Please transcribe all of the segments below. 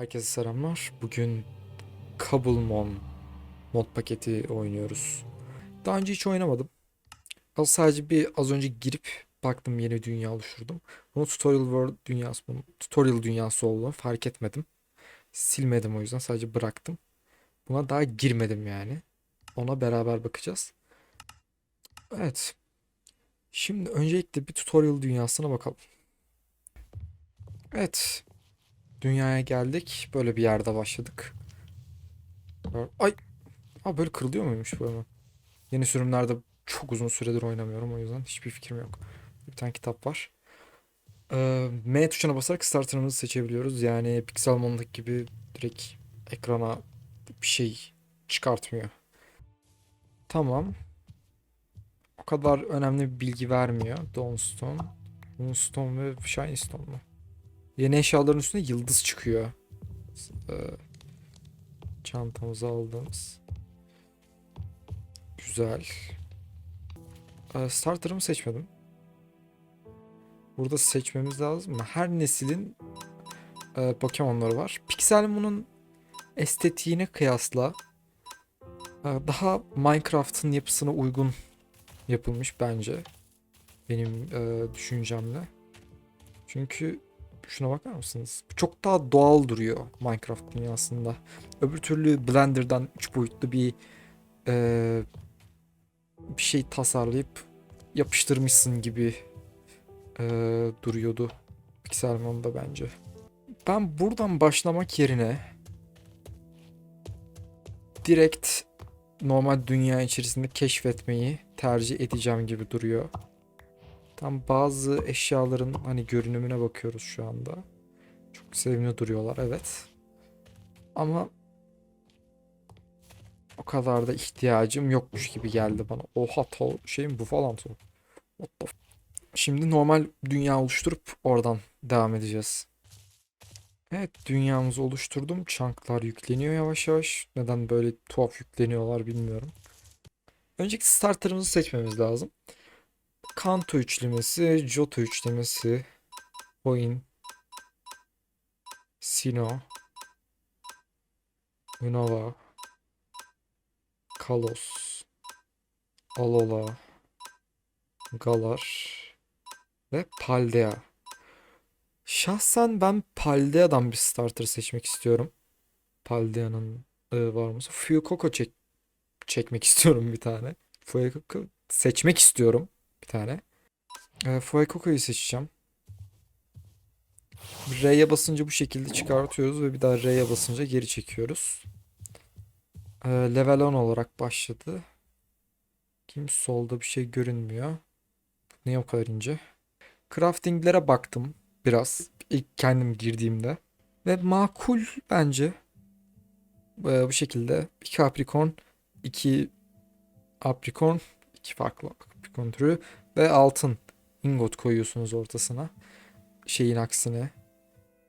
Herkese selamlar. Bugün Cobblemon mod paketi oynuyoruz. Daha önce hiç oynamadım. Az sadece bir az önce girip baktım yeni dünya oluşturdum. Bunu tutorial world dünyası, bunu tutorial dünyası olduğunu fark etmedim. Silmedim o yüzden sadece bıraktım. Buna daha girmedim yani. Ona beraber bakacağız. Evet. Şimdi öncelikle bir tutorial dünyasına bakalım. Evet. Dünyaya geldik. Böyle bir yerde başladık. Ay. Aa böyle kırılıyor muymuş bu hemen? Yeni sürümlerde çok uzun süredir oynamıyorum o yüzden hiçbir fikrim yok. Bir tane kitap var. Ee, M tuşuna basarak starter'ımızı seçebiliyoruz. Yani Pixelmon'daki gibi direkt ekrana bir şey çıkartmıyor. Tamam. O kadar önemli bir bilgi vermiyor. Dawnstone. Moonstone ve Shiny Stone mu? Yeni eşyaların üstünde yıldız çıkıyor. Ee, çantamıza aldığımız. Güzel. Ee, starter'ımı seçmedim. Burada seçmemiz lazım mı? Her neslin e, Pokemon'ları var. Pixelmon'un estetiğine kıyasla e, daha Minecraft'ın yapısına uygun yapılmış bence. Benim e, düşüncemle. Çünkü şuna bakar mısınız? Çok daha doğal duruyor Minecraft dünyasında. Öbür türlü Blender'dan 3 boyutlu bir e, bir şey tasarlayıp yapıştırmışsın gibi e, duruyordu Pixelmon'da bence. Ben buradan başlamak yerine direkt normal dünya içerisinde keşfetmeyi tercih edeceğim gibi duruyor. Tam bazı eşyaların hani görünümüne bakıyoruz şu anda. Çok sevimli duruyorlar evet. Ama o kadar da ihtiyacım yokmuş gibi geldi bana. Oha ta şey mi bu falan. F- Şimdi normal dünya oluşturup oradan devam edeceğiz. Evet dünyamızı oluşturdum. Chunk'lar yükleniyor yavaş yavaş. Neden böyle tuhaf yükleniyorlar bilmiyorum. Önceki starter'ımızı seçmemiz lazım. Kanto üçlemesi, Johto üçlemesi, Coin, Sino, Unova, Kalos, Alola, Galar ve Paldea. Şahsen ben Paldea'dan bir starter seçmek istiyorum. Paldea'nın e, var mı? Fuecoco çek çekmek istiyorum bir tane. Fuecoco seçmek istiyorum tane. E, Fuecoco'yu seçeceğim. R'ye basınca bu şekilde çıkartıyoruz ve bir daha R'ye basınca geri çekiyoruz. E, level 10 olarak başladı. Kim solda bir şey görünmüyor. Niye o kadar ince? Craftinglere baktım biraz ilk kendim girdiğimde ve makul bence. E, bu şekilde iki aprikorn, iki aprikorn, iki farklı aprikorn türü ve altın ingot koyuyorsunuz ortasına. Şeyin aksine.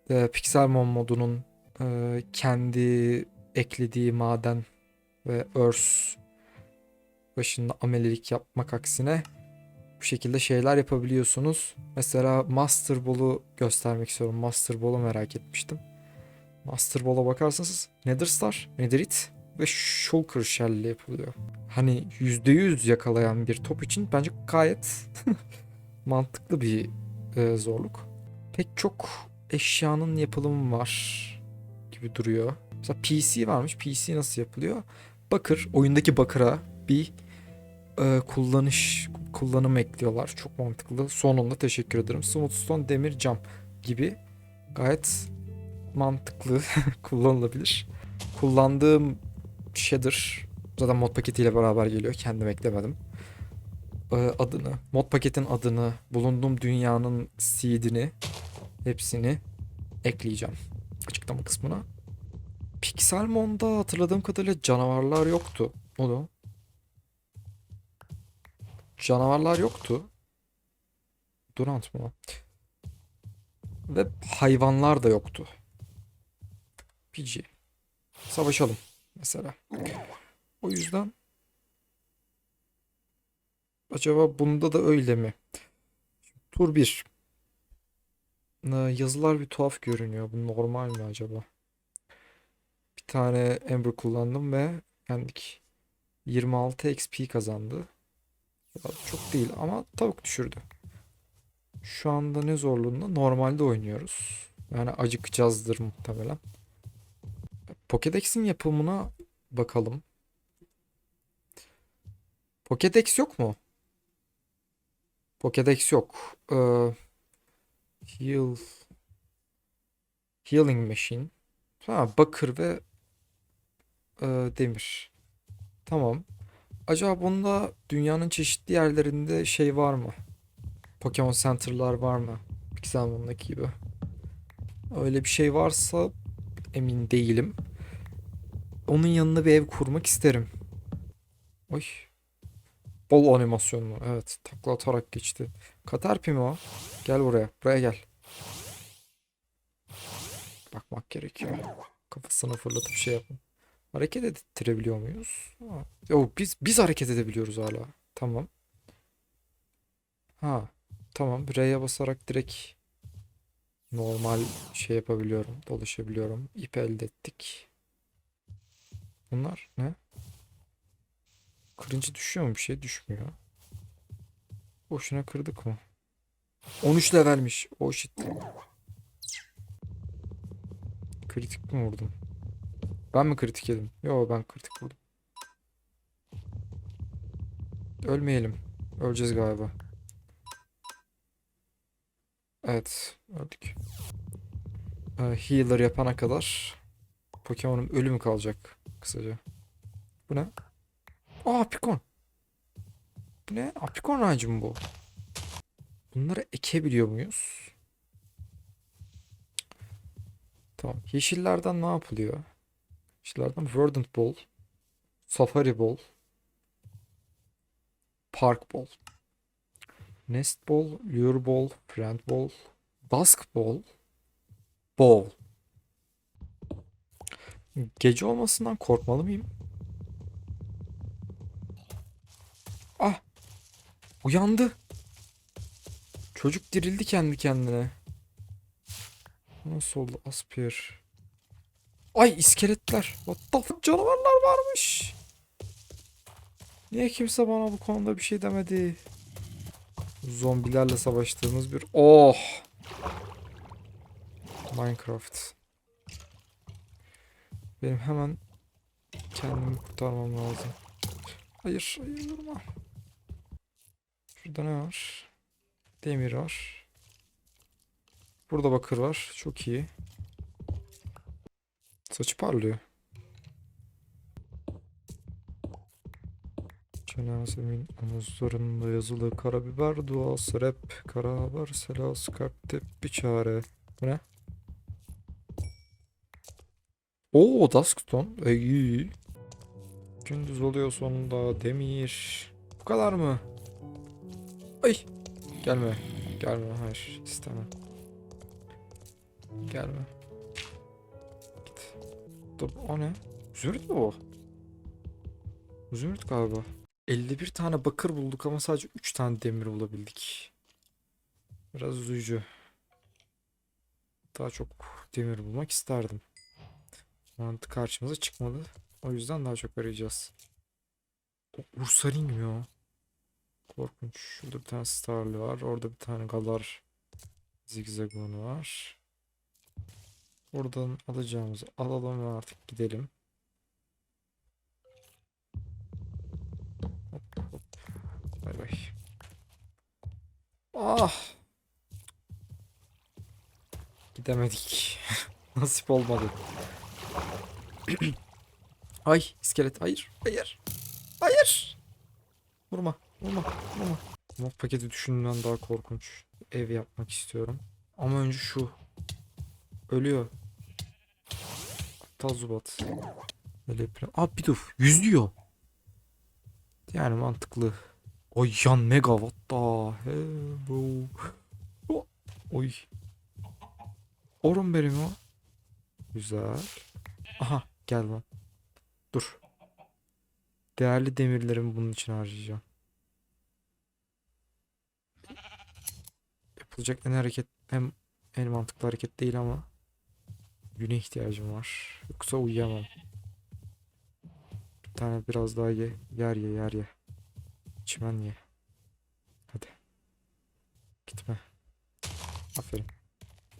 E, Pixelmon modunun e, kendi eklediği maden ve örs başında amelelik yapmak aksine bu şekilde şeyler yapabiliyorsunuz. Mesela Master Ball'u göstermek istiyorum. Master Ball'u merak etmiştim. Master Ball'a bakarsanız Nether Star, Netherite ve Shulker Shell ile yapılıyor. Hani %100 yakalayan bir top için bence gayet mantıklı bir e, zorluk. Pek çok eşyanın yapılımı var gibi duruyor. Mesela PC varmış. PC nasıl yapılıyor? Bakır, oyundaki bakıra bir e, kullanış kullanım ekliyorlar. Çok mantıklı. Sonunda teşekkür ederim. Smooth Stone, demir, cam gibi gayet mantıklı kullanılabilir. Kullandığım shader zaten mod paketiyle beraber geliyor. Kendim eklemedim. E, adını, mod paketin adını, bulunduğum dünyanın seed'ini hepsini ekleyeceğim açıklama kısmına. Pixelmon'da hatırladığım kadarıyla canavarlar yoktu. O da canavarlar yoktu. Durant mı? Ve hayvanlar da yoktu. PG. Savaşalım mesela. O yüzden acaba bunda da öyle mi? Tur 1. Yazılar bir tuhaf görünüyor. Bu normal mi acaba? tane Ember kullandım ve yendik. 26 XP kazandı. Çok değil ama tavuk düşürdü. Şu anda ne zorluğunda? Normalde oynuyoruz. Yani acıkacağızdır muhtemelen. Pokédex'in yapımına bakalım. Pokédex yok mu? Pokédex yok. Ee, heal Healing Machine. Ha, bakır ve e, demir. Tamam. Acaba bunda dünyanın çeşitli yerlerinde şey var mı? Pokemon Center'lar var mı? Pixelmon'daki gibi. Öyle bir şey varsa emin değilim. Onun yanına bir ev kurmak isterim. Oy. Bol animasyonlu. Evet. Takla atarak geçti. Katerpi mi o? Gel buraya. Buraya gel. Bakmak gerekiyor. Kafasına fırlatıp şey yapın. Hareket ettirebiliyor muyuz? Ha. Yok biz biz hareket edebiliyoruz hala. Tamam. Ha. Tamam. R'ye basarak direkt normal şey yapabiliyorum. Dolaşabiliyorum. İp elde ettik. Bunlar ne? Kırınca düşüyor mu bir şey? Düşmüyor. Boşuna kırdık mı? 13 levelmiş. O shit. Kritik mi vurdum? Ben mi kritik yedim? Yo ben kritik vurdum. Ölmeyelim. Öleceğiz galiba. Evet, öldük. Ee, healer yapana kadar Pokemon'un ölümü kalacak kısaca. Bu ne? Aa Apikon. Bu ne? Apikon ağacı mı bu? Bunları ekebiliyor muyuz? Tamam. Yeşillerden ne yapılıyor? Yeşillerden Verdant Ball, Safari Ball, Park Ball, Nest Ball, Lure Ball, Friend Ball, Dusk Ball, Ball. Gece olmasından korkmalı mıyım? Ah! Uyandı. Çocuk dirildi kendi kendine. Nasıl oldu Aspir? Ay iskeletler. What the fuck canavarlar varmış. Niye kimse bana bu konuda bir şey demedi? Zombilerle savaştığımız bir... Oh! Minecraft. Benim hemen kendimi kurtarmam lazım. Hayır, hayır vurma. Şurada ne var? Demir var. Burada bakır var. Çok iyi. Saçı parlıyor. Cenazemin omuzlarında yazılı karabiber duası rap kara haber selas kalpte bir çare. Bu ne? Oo Duskstone. E, iyi. Gündüz oluyor sonunda demir. Bu kadar mı? Ay. Gelme. Gelme. Hayır. istemem. Gelme. Git. Dur o ne? Zümrüt mü o? Zümrüt galiba. 51 tane bakır bulduk ama sadece 3 tane demir bulabildik. Biraz üzücü. Daha çok demir bulmak isterdim. Mantık karşımıza çıkmadı. O yüzden daha çok arayacağız. Ursaring mi o? Korkunç. Şurada bir tane Starlı var. Orada bir tane Galar Zigzagoon var. Buradan alacağımızı alalım ve artık gidelim. Hop hop. Bay bay. Ah! Gidemedik. Nasip olmadı. Ay iskelet. Hayır hayır. Hayır. Vurma vurma vurma. Mod paketi düşündüğümden daha korkunç ev yapmak istiyorum. Ama önce şu. Ölüyor. Aptal zubat. Aa bir dur. Yüzüyor yani mantıklı. Oy yan mega what the hell bro Oh, Oy. Orun benim o. Güzel Aha gel lan. Dur. Değerli demirlerimi bunun için harcayacağım. Yapılacak en hareket hem en mantıklı hareket değil ama güne ihtiyacım var. Yoksa uyuyamam. tane biraz daha ye. Yer ye yer ye. Çimen ye. Hadi. Gitme. Aferin.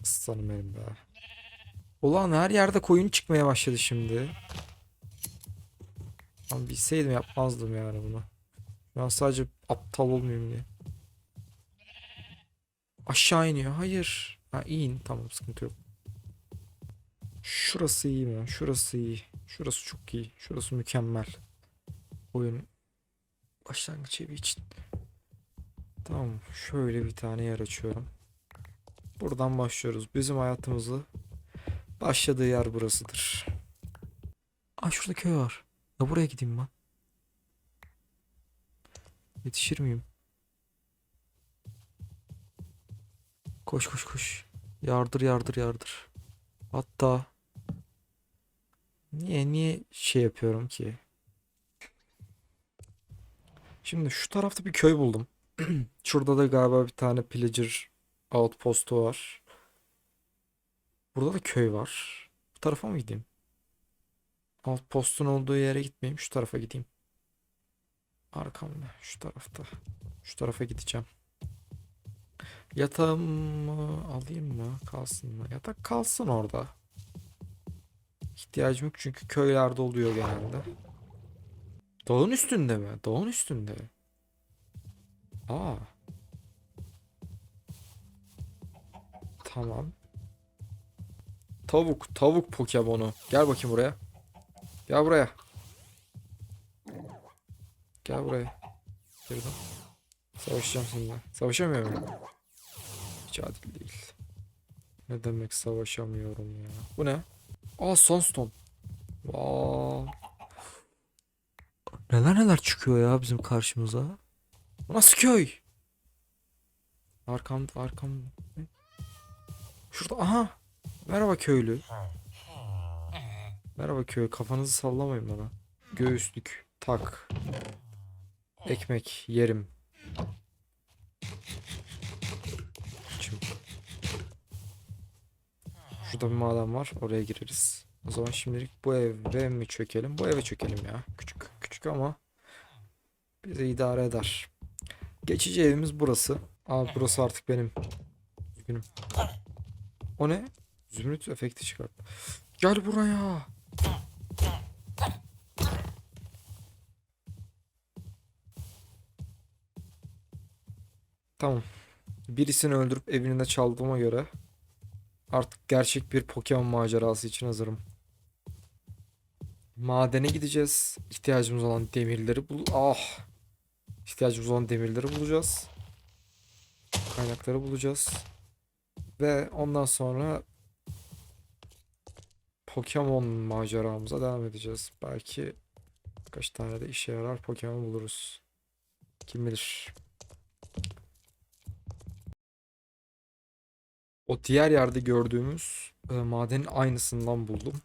Aslanım benim be. Ulan her yerde koyun çıkmaya başladı şimdi. Lan bilseydim yapmazdım yani bunu. Ben sadece aptal olmayayım diye. Aşağı iniyor. Hayır. Ha in. Tamam sıkıntı yok. Şurası iyi mi? Şurası iyi. Şurası çok iyi. Şurası mükemmel. Oyun başlangıç evi için. Tamam. Şöyle bir tane yer açıyorum. Buradan başlıyoruz. Bizim hayatımızı başladığı yer burasıdır. Aa şurada köy var. Ya buraya gideyim ben. Yetişir miyim? Koş koş koş. Yardır yardır yardır. Hatta niye niye şey yapıyorum ki? Şimdi şu tarafta bir köy buldum. Şurada da galiba bir tane pillager outpostu var. Burada da köy var. Bu tarafa mı gideyim? Outpostun olduğu yere gitmeyeyim. Şu tarafa gideyim. Arkamda. Şu tarafta. Şu tarafa gideceğim. Yatağımı alayım mı? Kalsın mı? Yatak kalsın orada. İhtiyacım yok çünkü köylerde oluyor genelde. Dağın üstünde mi? Dağın üstünde. Aa. Tamam. Tavuk, tavuk Pokemonu. Gel bakayım buraya. Gel buraya. Gel buraya. Dön. Savaşacağım seninle. Savaşamıyor muyum? Hiç adil değil. Ne demek savaşamıyorum ya. Bu ne? Aa Sunstone. Vaa. Neler neler çıkıyor ya bizim karşımıza. Bu nasıl köy? Arkam. Ne? Şurada aha. Merhaba köylü. Merhaba köy. Kafanızı sallamayın bana. Göğüslük. Tak. Ekmek yerim. Şurada bir maden var. Oraya gireriz. O zaman şimdilik bu eve mi çökelim? Bu eve çökelim ya. Küçük küçük ama bize idare eder. Geçici evimiz burası. Aa burası artık benim. Üzgünüm. O ne? Zümrüt efekti çıkart. Gel buraya. Tamam. Birisini öldürüp evini de çaldığıma göre artık gerçek bir Pokemon macerası için hazırım. Madene gideceğiz. İhtiyacımız olan demirleri bul... Ah! İhtiyacımız olan demirleri bulacağız. Kaynakları bulacağız. Ve ondan sonra Pokemon maceramıza devam edeceğiz. Belki birkaç tane de işe yarar Pokemon buluruz. Kim bilir. O diğer yerde gördüğümüz e, madenin aynısından buldum.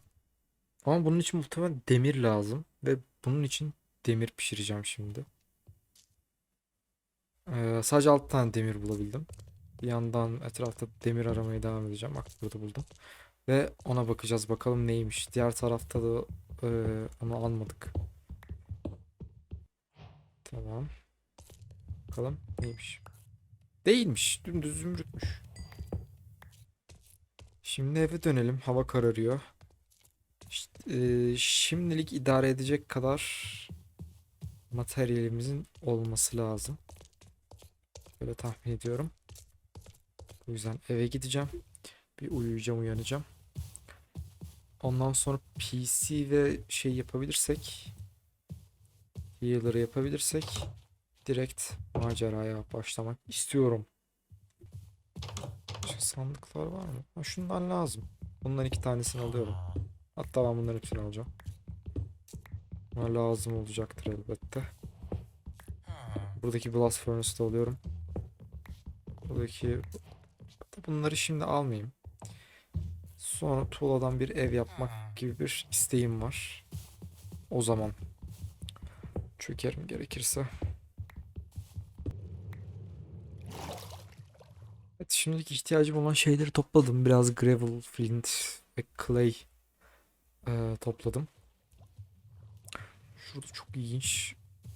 Ama bunun için muhtemelen demir lazım. Ve bunun için demir pişireceğim şimdi. E, sadece 6 tane demir bulabildim. Bir yandan etrafta demir aramaya devam edeceğim. Bak burada buldum. Ve ona bakacağız. Bakalım neymiş. Diğer tarafta da e, onu almadık. Tamam. Bakalım neymiş. Değilmiş. Dümdüz zümrütmüş. Şimdi eve dönelim. Hava kararıyor. İşte, e, şimdilik idare edecek kadar materyalimizin olması lazım. Böyle tahmin ediyorum. Bu yüzden eve gideceğim. Bir uyuyacağım, uyanacağım. Ondan sonra PC ve şey yapabilirsek Healer'ı yapabilirsek direkt maceraya başlamak istiyorum. Şu sandıklar var mı? Ha, şundan lazım. Bundan iki tanesini alıyorum. Hatta ben bunların hepsini alacağım. Bunlar lazım olacaktır elbette. Buradaki Blast Furnace'ı da alıyorum. Buradaki bunları şimdi almayayım. Sonra tuğladan bir ev yapmak gibi bir isteğim var. O zaman çökerim gerekirse. Evet şimdilik ihtiyacım olan şeyleri topladım. Biraz gravel, flint ve clay e, topladım. Şurada çok ilginç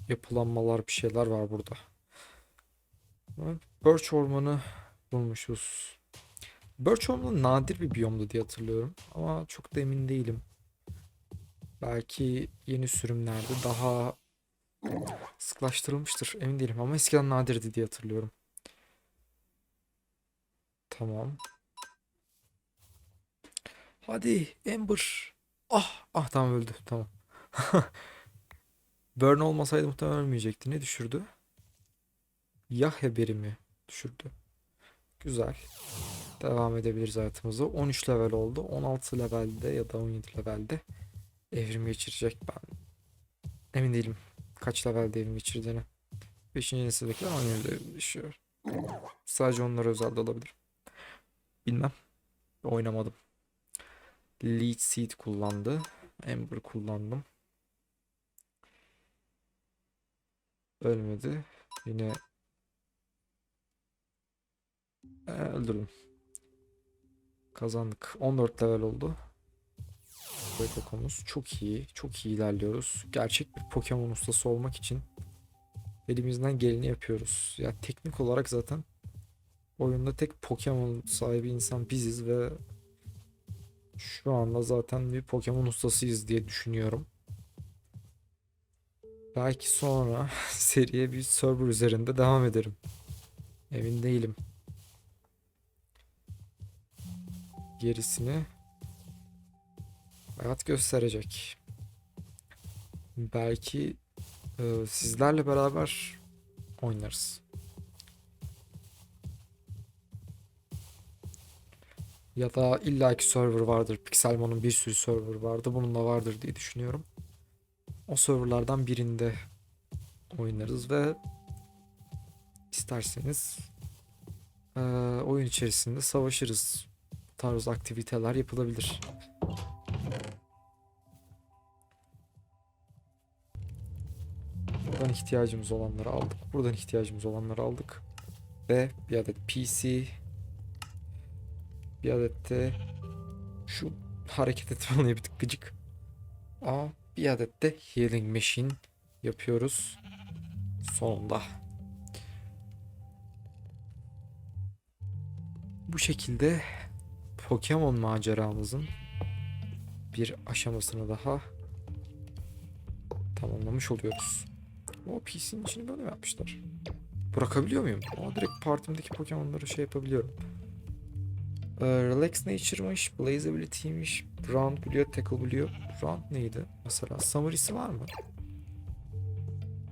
yapılanmalar bir şeyler var burada. Birch ormanı bulmuşuz. Birch nadir bir biyomdu diye hatırlıyorum. Ama çok da emin değilim. Belki yeni sürümlerde daha sıklaştırılmıştır. Emin değilim ama eskiden nadirdi diye hatırlıyorum. Tamam. Hadi Ember. Ah, ah tamam öldü. Tamam. Burn olmasaydı muhtemelen ölmeyecekti. Ne düşürdü? Yaheberi mi düşürdü? Güzel. Devam edebiliriz hayatımıza. 13 level oldu. 16 levelde ya da 17 levelde evrim geçirecek ben. Emin değilim kaç levelde evrim geçirdiğini. 5. nesildekiler 17 level düşüyor. Sadece onlara özel de olabilir. Bilmem. Oynamadım. Lead Seed kullandı. Ember kullandım. Ölmedi. Yine Ee, öldürdüm. Kazandık. 14 level oldu. Kokomuz çok iyi. Çok iyi ilerliyoruz. Gerçek bir Pokemon ustası olmak için elimizden geleni yapıyoruz. Ya teknik olarak zaten oyunda tek Pokemon sahibi insan biziz ve şu anda zaten bir Pokemon ustasıyız diye düşünüyorum. Belki sonra seriye bir server üzerinde devam ederim. Emin değilim. Gerisini hayat gösterecek. Belki e, sizlerle beraber oynarız. Ya da illaki server vardır. Pixelmon'un bir sürü server vardı. Bunun da vardır diye düşünüyorum. O serverlardan birinde oynarız ve isterseniz e, oyun içerisinde savaşırız. Tarz aktiviteler yapılabilir. Buradan ihtiyacımız olanları aldık. Buradan ihtiyacımız olanları aldık. Ve bir adet PC. Bir adet de şu hareket etme olayı bir tık gıcık. Aa, bir adet de healing machine yapıyoruz. Sonunda. Bu şekilde Pokemon maceramızın bir aşamasını daha tamamlamış oluyoruz. O PC'nin içini böyle yapmışlar? Bırakabiliyor muyum? Aa, direkt partimdeki Pokemon'ları şey yapabiliyorum. Ee, Relax Nature'mış, Blazeability'ymiş, Round biliyor, Tackle biliyor. Round neydi? Mesela Summary'si var mı?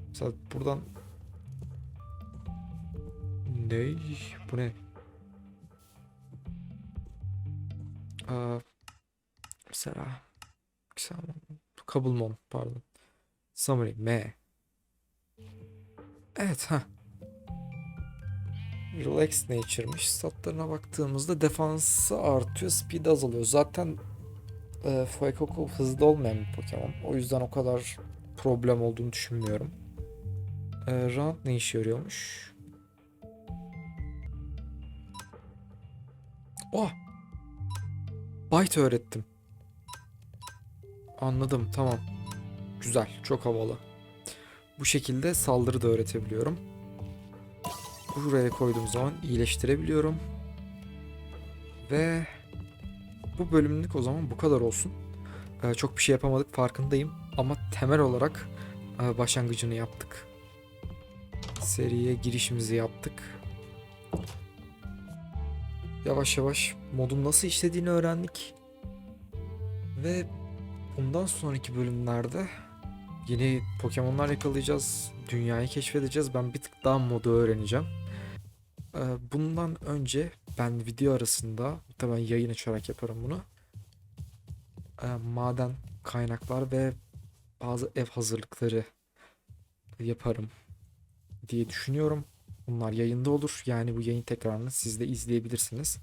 Mesela buradan ne? Bu ne? Aa, mesela Pixelmon, Cobblemon pardon. Summary M. Evet ha. Relax Nature'mış. Statlarına baktığımızda defansı artıyor, speed azalıyor. Zaten e, Fuecoco hızlı olmayan bir Pokemon. O yüzden o kadar problem olduğunu düşünmüyorum. E, round ne işe yarıyormuş? Oh! Bite öğrettim. Anladım, tamam. Güzel, çok havalı. Bu şekilde saldırı da öğretebiliyorum. Buraya koyduğum zaman iyileştirebiliyorum. Ve bu bölümlük o zaman bu kadar olsun. Ee, çok bir şey yapamadık farkındayım. Ama temel olarak e, başlangıcını yaptık. Seriye girişimizi yaptık. Yavaş yavaş modun nasıl işlediğini öğrendik. Ve bundan sonraki bölümlerde yeni Pokemon'lar yakalayacağız. Dünyayı keşfedeceğiz. Ben bir tık daha modu öğreneceğim. Ee, bundan önce ben video arasında muhtemelen yayın açarak yaparım bunu. Ee, maden kaynaklar ve bazı ev hazırlıkları yaparım diye düşünüyorum. Bunlar yayında olur. Yani bu yayın tekrarını siz de izleyebilirsiniz.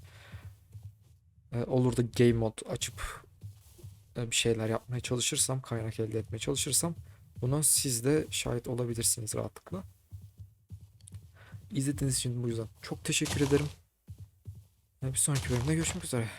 Ee, olur da game mod açıp e, bir şeyler yapmaya çalışırsam, kaynak elde etmeye çalışırsam buna siz de şahit olabilirsiniz rahatlıkla. İzlediğiniz için bu yüzden çok teşekkür ederim. Bir sonraki bölümde görüşmek üzere.